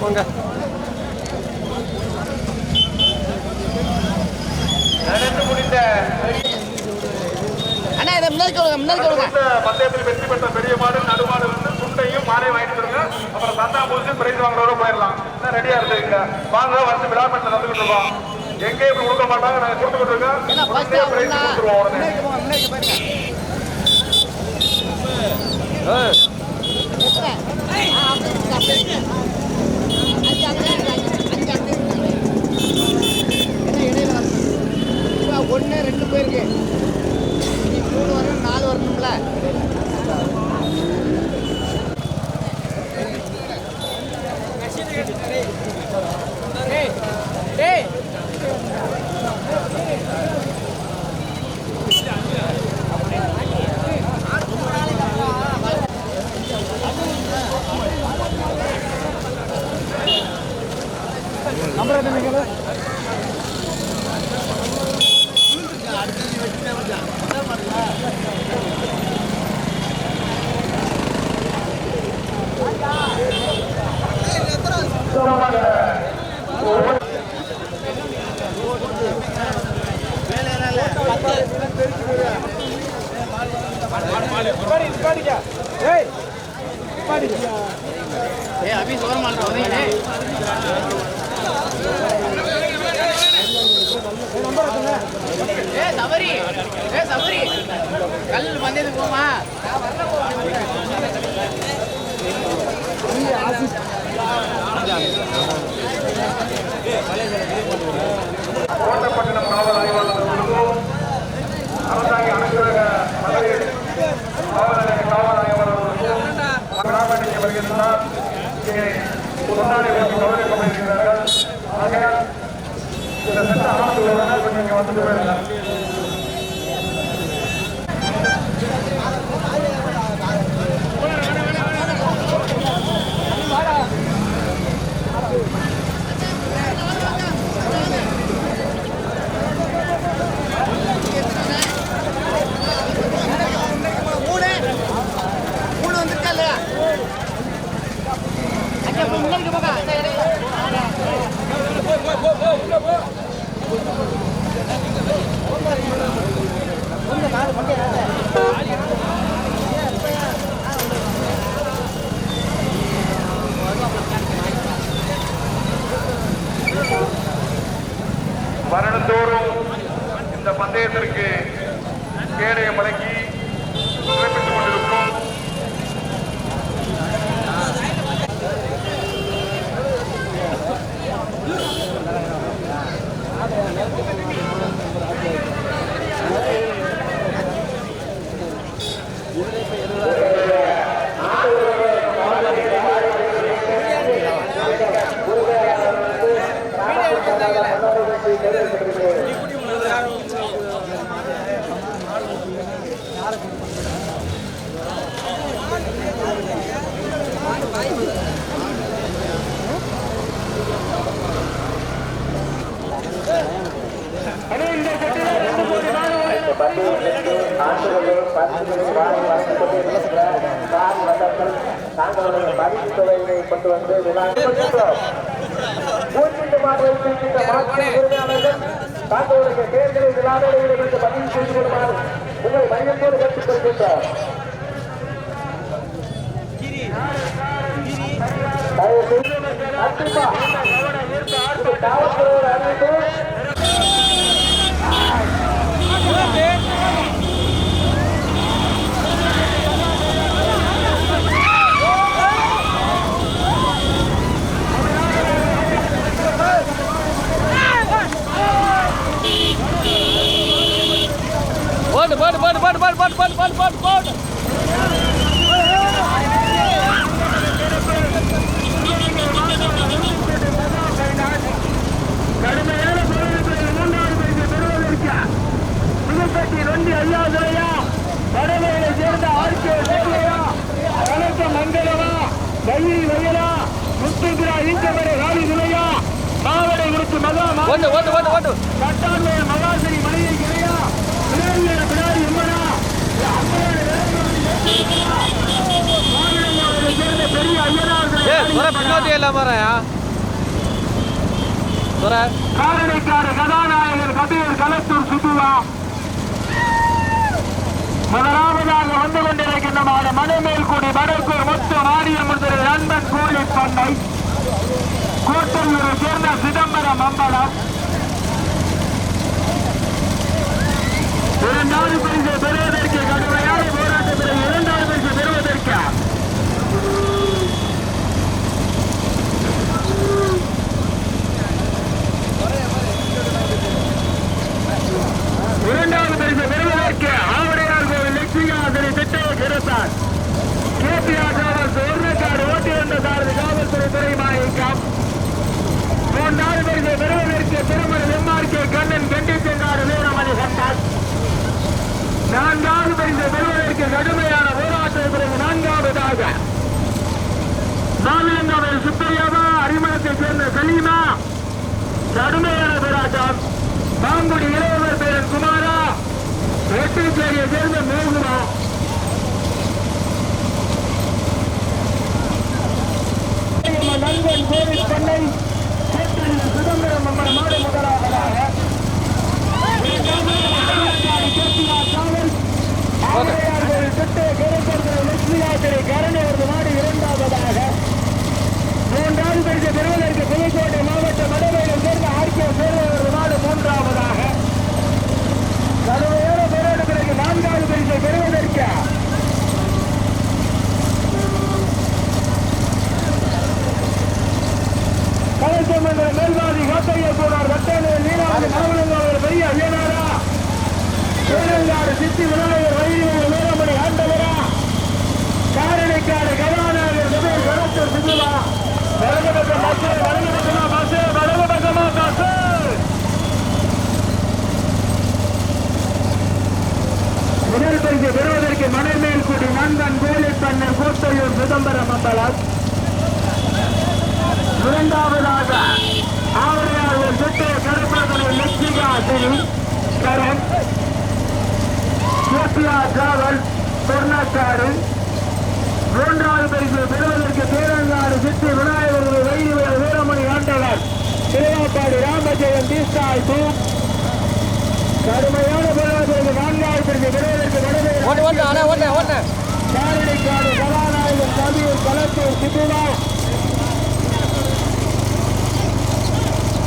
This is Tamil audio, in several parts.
வாங்க அண்ணா இதை முன்னாடி சொல்லுங்க முன்னாடி பந்தயத்தில் வெற்றி பெற்ற பெரிய மாடு நடுமாடு வந்து துண்டையும் மாலையும் வாங்கிட்டு வந்துருங்க. அப்புறம் சந்தா முடிச்சு பிரைஸ் வாங்குறவரை போயிடலாம் ரெடியா இருந்துங்க வாங்க வந்து விழாமட்டில் நடந்துகிட்டு இருக்கோம். எங்கேயும் இப்படி கொடுக்க மாட்டாங்க நாங்க கொடுத்துக்கிட்டு இருக்கோம் ஃபர்ஸ்ட் உடனே பிரைஸ் கொடுத்துருவோம் உடனே. ஏன்னா இடையில வரணும்? இப்போ ஒன்று ரெண்டு போயிருக்கு நீ மூணு வரணும் நாலு வரணும்ல ஏய் அபி சோர ஏ சபரி ஏ சபரி கல் வந்தது போமா கோட்டப்பட்டினம் காவல் அரசாங்க காவலர் காவலாயவர் கிராமத்திற்கு வருகின்றார் கொண்டாடிகளுக்கு கவனிக்கப்படுகிறார்கள் ஆகையால் இந்த சட்ட அமைப்புகளுடன் நீங்கள் வந்துட்டு வருடந்தோறும் இந்த பந்தயத்திற்கு கேடயம் வழங்கி சிறப்பித்துக் கொண்டிருக்கும் கொண்டு வந்து விழா மாற்றம் செய்கின்ற மாற்று உரிமையாளர்கள் தாங்களுடைய தேர்தலை விழாவிலிருந்து பதிவு செய்து கொள்ளுமாறு உங்களை மையத்தோடு கேட்டுக் கொள்கின்றார் தயவு செய்து கண்டிப்பா இது காவல்துறையோட அறிவிப்பு. துறை எல்லாம் வரேன் துறை காரணிக்கார கதாநாயகர் கபீர் கலத்தூர் சுத்துவா முதலாவதாக வந்து கொண்டிருக்கின்ற மாட மணிமேல்குடி வடக்கூர் மொத்த மாரியம்மன் திரு நண்பன் கோழி பண்ணை. கோட்டூரை சேர்ந்த சிதம்பரம் அம்பலம். இரண்டாவது பரிசு பெரிய கடுமையான போராட்டத்தில் இரண்டாவது பரிசு பெறுவதற்கு இரண்டாவது பரிசு பெறுவதற்கு ஆவடையார் கோவில் லட்சுமியாசனை திட்டத்தை கிடைத்தார் கேபிஆர் டிராவல்ஸ் ஒருக்காடு ஓட்டி வந்த சாரதி காவல்துறை துறை மாயிக்கம் மூன்றாவது பரிசு பெறுவதற்கு திருமண எம்ஆர்கே கண்ணன் கண்டி சென்றார் வீரமணி கண்டார் நான்காவது பரிசு பெறுவதற்கு கடுமையான போராட்டத்திற்கு பிறகு நான்காவதாக நாவிலங்காவில் சுப்பையாவா அறிமுகத்தைச் சேர்ந்த சலீமா கடுமையான போராட்டம் பாங்குடி இளையவர் பேரன் குமாரா வெட்டிச்சேரியை சேர்ந்த மேகுமா நண்பன் கோவில் பண்ணை சுதந்திரம் அம்மன் மாடு முதலாவதாக. ஆவரையார்கள் திட்டு கேரளத்தில் கரணி கரணையரது மாடு இரண்டாவதாக மூன்றாவது பரிசு பெறுவதற்கு புதுக்கோட்டை மாவட்ட மடவையில் சேர்ந்த ஆர்கே சேர்வரது நாடு மூன்றாவதாக. கடுமையான போராட்டத்திற்கு நான்காவது பரிசை பெறுவதற்கு கலைச்சமன்ற மேல்வாதி காத்தைய போனார். வட்டான நீராவது மாவட்டங்கள் பெரிய ஐயனாரா தேனங்காடு சித்தி விநாயகர் வைரியவர் வீரமணி ஆண்டவரா. காரணிக்காடு கதாநாயகர் சுபேர் கணத்தூர் சிந்துவா வலது பக்கம் வலது பக்கமா வலது பக்கமா முதல் பரிசு பெறுவதற்கு நண்பன் கோட்டையூர் சிதம்பரம் அம்பலம் இரண்டாவதாக ஆவரையாளர் சுட்டு கருப்பதனை லட்சிகா சிறி கரண் கேபிஆ டிராவல் கொர்ணக்காடு மூன்றாவது பரிசு பெறுவதற்கு தேரங்காடு சித்தி விநாயகர் வைரவர் வீரமணி ஆண்டவர். திருவாப்பாடி ராமஜெயம் தீஸ்தாய் தூ கடுமையான போராட்டத்திற்கு நான்காவது பரிசு பெறுவதற்கு வடவே ஓட்டு ஓட்டு ஓட்டு ஓட்டு காரணிக்காடு கலாநாயகன் கவியூர் கலத்தூர் சித்துவா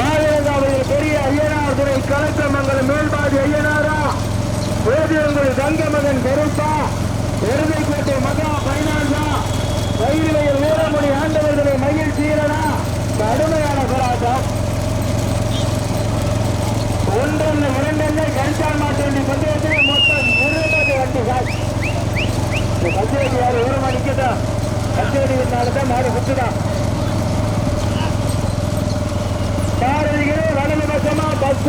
மாநிலங்காவையில் பெரிய ஐயனார் துறை கலக்கமங்கலம் மேல்பாடி ஐயனாரா? வேதியங்கள் தங்க மகன் கருப்பா எருமைக்கோட்டை மகா பைனான்சா. வயிறுவையில் வீரமணி ஆண்டவர்களை மயில் சீரனா. கடுமையான போராட்டம். ஒன்றொன்று இரண்டெண்ணை கரிசால் மாட்டு பஞ்சாயத்தில் பந்தயத்தில் மொத்தம் இருபது வண்டிகள் இந்த கச்சேரி யாரு? ஒரு பஞ்சாயத்து கச்சேரி தான் மாடு குத்துதான். காரணிகளே வலது பக்கமா பஸ்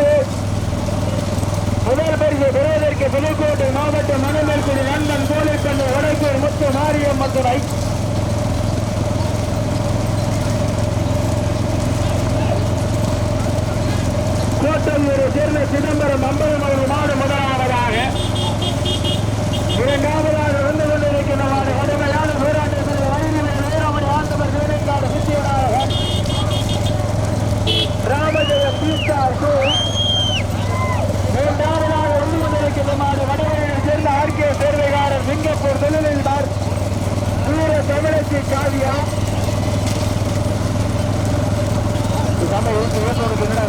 முதல் பரிசு பெறுவதற்கு புதுக்கோட்டை மாவட்ட மணமேற்குடி நண்பன் கோழிக்கண்ணு வடக்கூர் முத்து மாரியம் மதுரை கோட்டூரை சேர்ந்த சிதம்பரம் அம்பலம் அவர்கள் மாடு முதலாவதாக. இரண்டாவது வந்து கொண்டிருக்கின்ற மாடு கடுமையான போராட்டத்தில் வயதில் வீரமணி ஆண்டவர் வேலைக்காடு சித்தியவராக ராமஜெயம் மூன்றாவதாக வந்து கொண்டிருக்கின்ற மாடு வடவரையில் சேர்ந்த ஆர்கே சிங்கப்பூர் தொழிலதிபர் சூர தமிழச்சி காவியா நம்ம ஊருக்கு ஏற்றோருக்கு என்னடா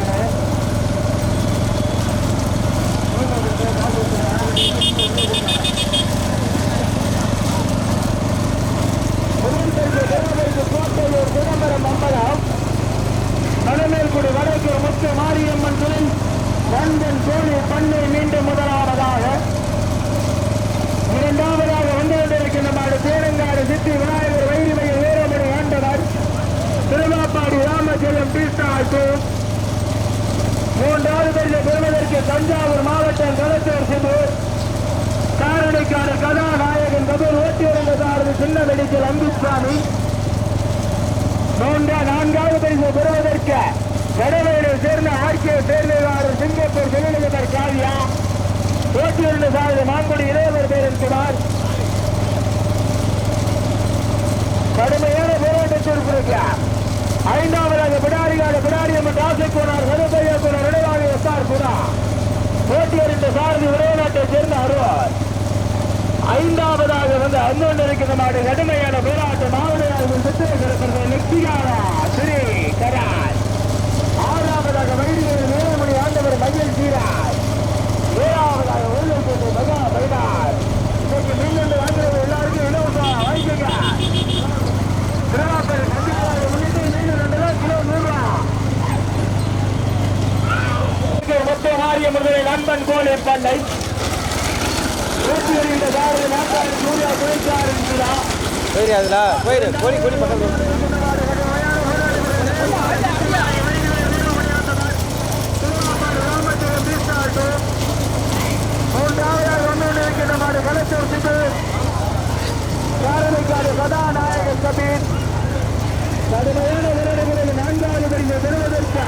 கோட்டையூர் சிதம்பரம் அம்பலம் மணமேல்குடி வடக்கு முத்து மாரியம்மன் துணை நண்பன் சோழி பண்ணை மீண்டும் முதலாவதாக இரண்டாவதாக வந்து கொண்டிருக்கின்ற மாடு தேரங்காடு சித்தி விநாயகர் வைரிமையில் வீரமணி ஆண்டவர் திருவாப்பாடி ராமஜெயம் பீஸ்டாட்டு மூன்றாவது பரிசு பெறுவதற்கு தஞ்சாவூர் மாவட்டம் களத்தூர் சிந்து காரணிக்கான கதாநாயகன் கபூர் ஓட்டியிருந்த சாரதி சின்ன வெடிக்கல் அம்புசாமி மூன்றா நான்காவது பரிசு பெறுவதற்கு வடவேலை சேர்ந்த ஆர்கே சேர்ந்தவாறு சிங்கப்பூர் தொழிலதிபர் காவியா ஓட்டியிருந்த சாரதி மாங்குடி இளையவர் பேரன் குமார். கடுமையான போராட்டத்திற்கு இருக்கிறார் ஐந்தாவதாக அம்மன் பிடாரியம்மன் ராசைக்கோனார் கருப்பையா கோனார் இடைவாக எஸ்ஆர் குணா. போட்டியறிந்த சாரதி உரைநாட்டை சேர்ந்த அருவார் ஐந்தாவதாக வந்து அன்னொன்று இருக்கிற மாடு கடுமையான போராட்ட மாவட்ட சித்திர நித்திகாரா ஸ்ரீ கராஜ் ஆறாவதாக வைடிகள் நேரமணி ஆண்டவர் மகிழ் சீராஜ் ஏழாவதாக உள்ளூர் மகா பைடார் இன்னைக்கு மின்னல் வாங்குறது எல்லாருக்கும் இலவசம் வாங்கிக்கோங்க திருவாப்பூர் கண்டிப்பாக முன்னிட்டு மீன் ரெண்டு ரூபா கிலோ நூறு மொத்த மாறிய முதலில் நண்பன் கோலை பண்ணை போயிரு அதுல. போயிரு. கோழி கோழி பக்கத்துல. மூன்றாவதாக கபீர் கடுமையான விரடுகளில் நான்காவது பெறுவதற்கு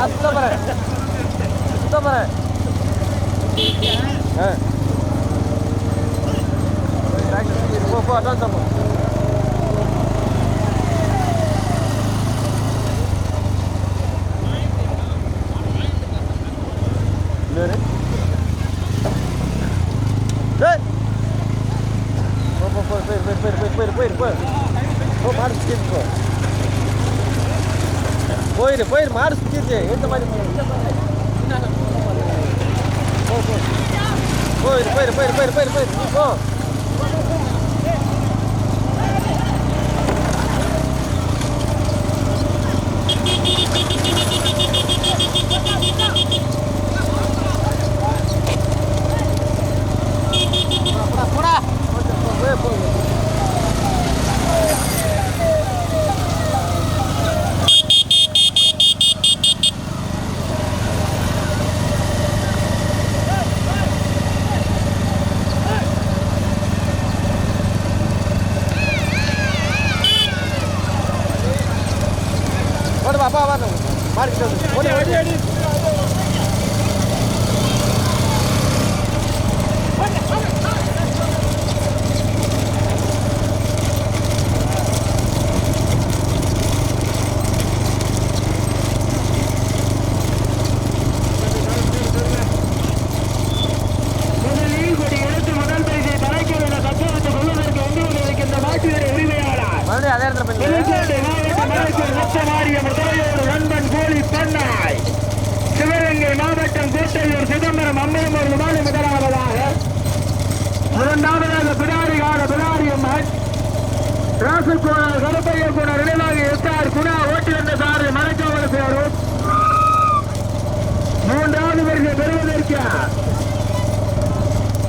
நான் சுத்த போறேன் சுத்த போறேன் ஆ. போ போ அட்வான்ஸ் போ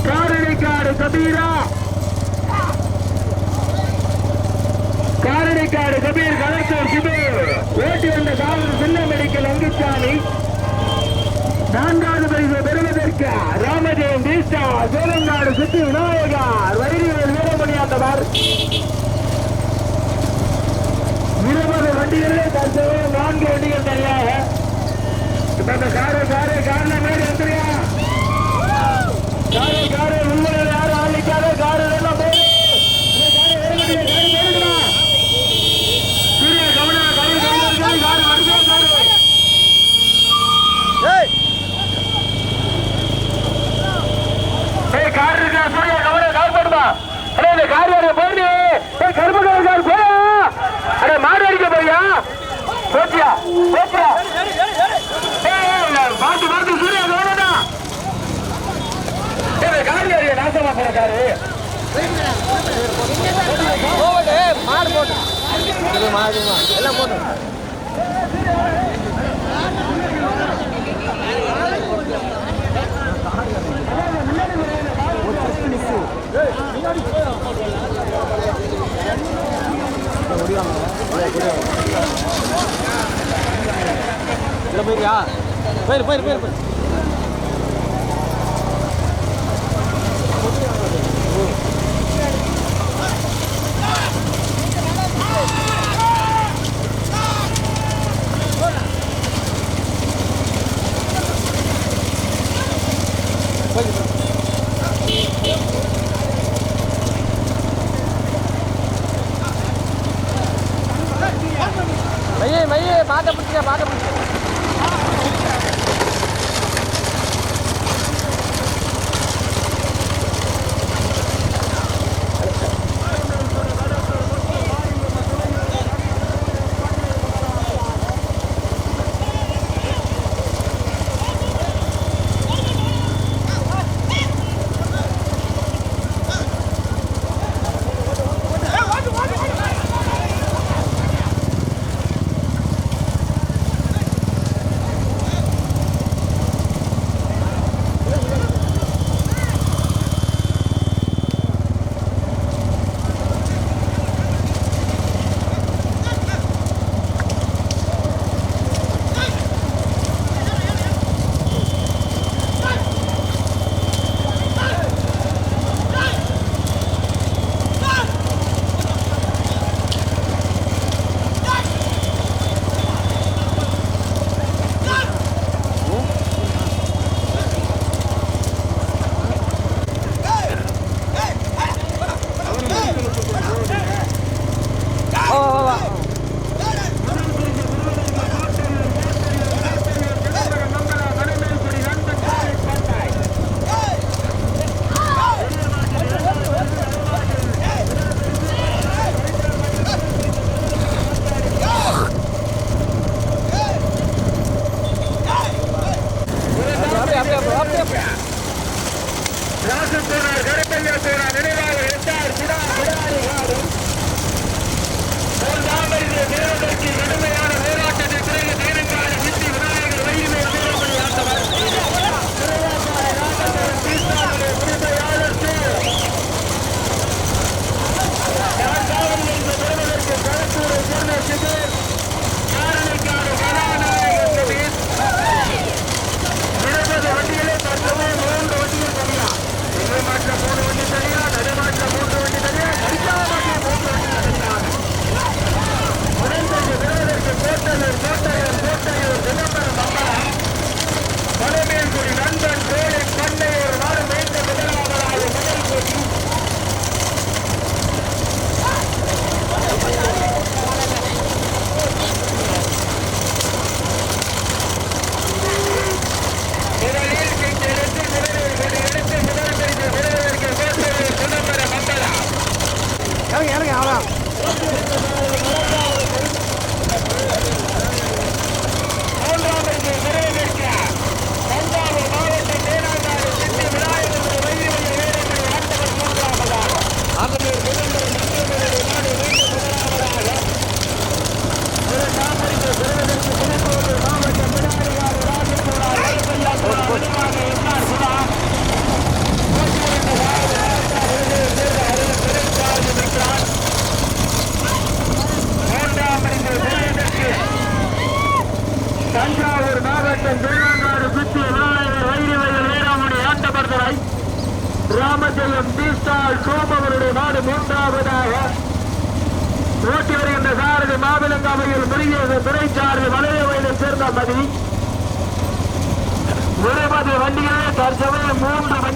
காரணிக்காடு கபீரா. காரணிக்காடு கபீர் கலெக்டர் சிபு ஓட்டி வந்த காவல் சின்ன மெடிக்கல் அங்குச்சாமி நான்காவது பரிசு பெறுவதற்கு ராமஜெயம் தீஷ்டா சேலங்காடு சுத்தி விநாயகர் வைரியர் வீரமணியாண்டவர். இருபது வண்டிகளே தற்போது நான்கு வண்டிகள் தனியாக. இப்ப இந்த காரை காரணம் மேடி வந்துறியா காரை காரை உள்ள யாரும் ஆளிக்காத காரை எல்லாம் போடு இந்த காரை வேறு காரை வேறுடா சூரிய கவனா காரை கவனா காரை வருஷம் காரை ஏய் ஏய் கார் இருக்கா சூர்யா கவலை கால் போடுமா அடே இந்த கார் யாரு போடு ஏய் கருப்பு கலர் கார் போயா அடே மாடு அடிக்க போறியா போச்சியா போச்சியா ஏய் ஏய், பார்த்து பார்த்து சூர்யா கவனடா ஏய் இந்த கார் யாரு நாசமா போற காரு போகட்டு மாடு போட்டு அது மாடுமா எல்லாம் போட்டு இல்லை போயிருக்கியா போயிரு போயிரு. போயிரு போயிரு.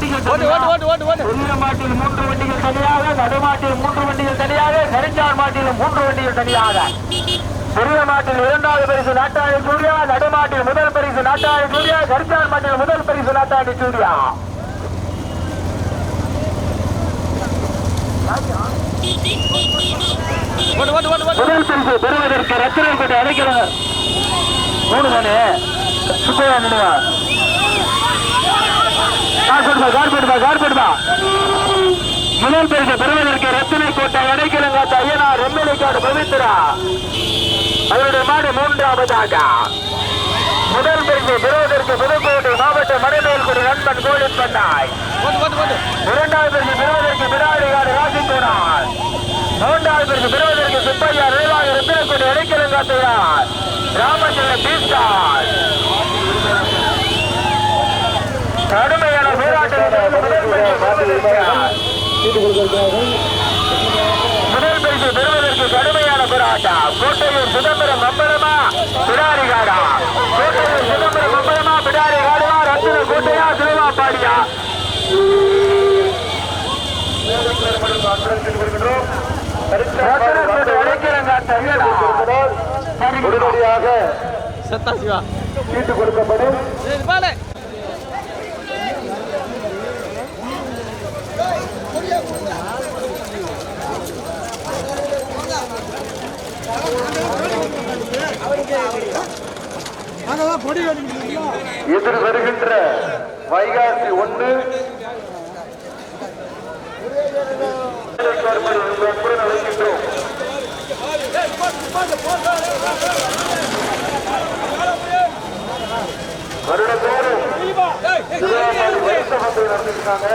வண்டிகள் மாட்டில் மூன்று தனியாக நடுமாட்டில் மூன்று வண்டிகள் தனியாக கரிஞ்சார் மாட்டில் மூன்று வண்டிகள் தனியாக. பெரிய மாட்டில் இரண்டாவது பரிசு நாட்டாளி சூர்யா நடுமாட்டில் முதல் பரிசு நாட்டாளி சூர்யா மாட்டில் முதல் பரிசு முதல் பரிசு பெறுவதற்கு கொண்டு அழைக்கிறார் மூணு தானே சுப்பையா நினைவா முதல் பரிசு பெறுவதற்கு ரத்தினை கோட்டை அடைக்கலங்காத்த ஐயனார் எம்எல்ஏக்காடு பவித்ரா. அவருடைய மாடு மூன்றாவதாக. முதல் பரிசு பெறுவதற்கு புதுக்கோட்டை மாவட்ட மடைமேல்குடி நண்பன் கோலின் பண்ணாய். இரண்டாவது பரிசு பெறுவதற்கு பிடாரிகாடு ராசித்தோனார் மூன்றாவது பரிசு பெறுவதற்கு சுப்பையா நிர்வாக ரத்தினக்குடி இடைக்கலங்காத்துகிறார் ராமச்சந்திர பீஸ்டார் கடுமையான போராட்டத்தில் முதல் பரிசு பெறுவதற்கு முதல் பரிசு பெறுவதற்கு கடுமையான போராட்டம். கோட்டையூர் சிதம்பரம் அம்பலமா பிடாரிகாடா. கோட்டையூர் சிதம்பரம் அம்பலமா பிடாரிகாடுவா ரத்தின கோட்டையா திருவாப்பாடியா உடனடியாக சத்தா சிவா. சீட்டு கொடுக்கப்படும். எதிர் வருகின்ற வைகாசி ஒன்று. நடக்கின்றோம் வருடத்தோறும் நடத்திருக்காங்க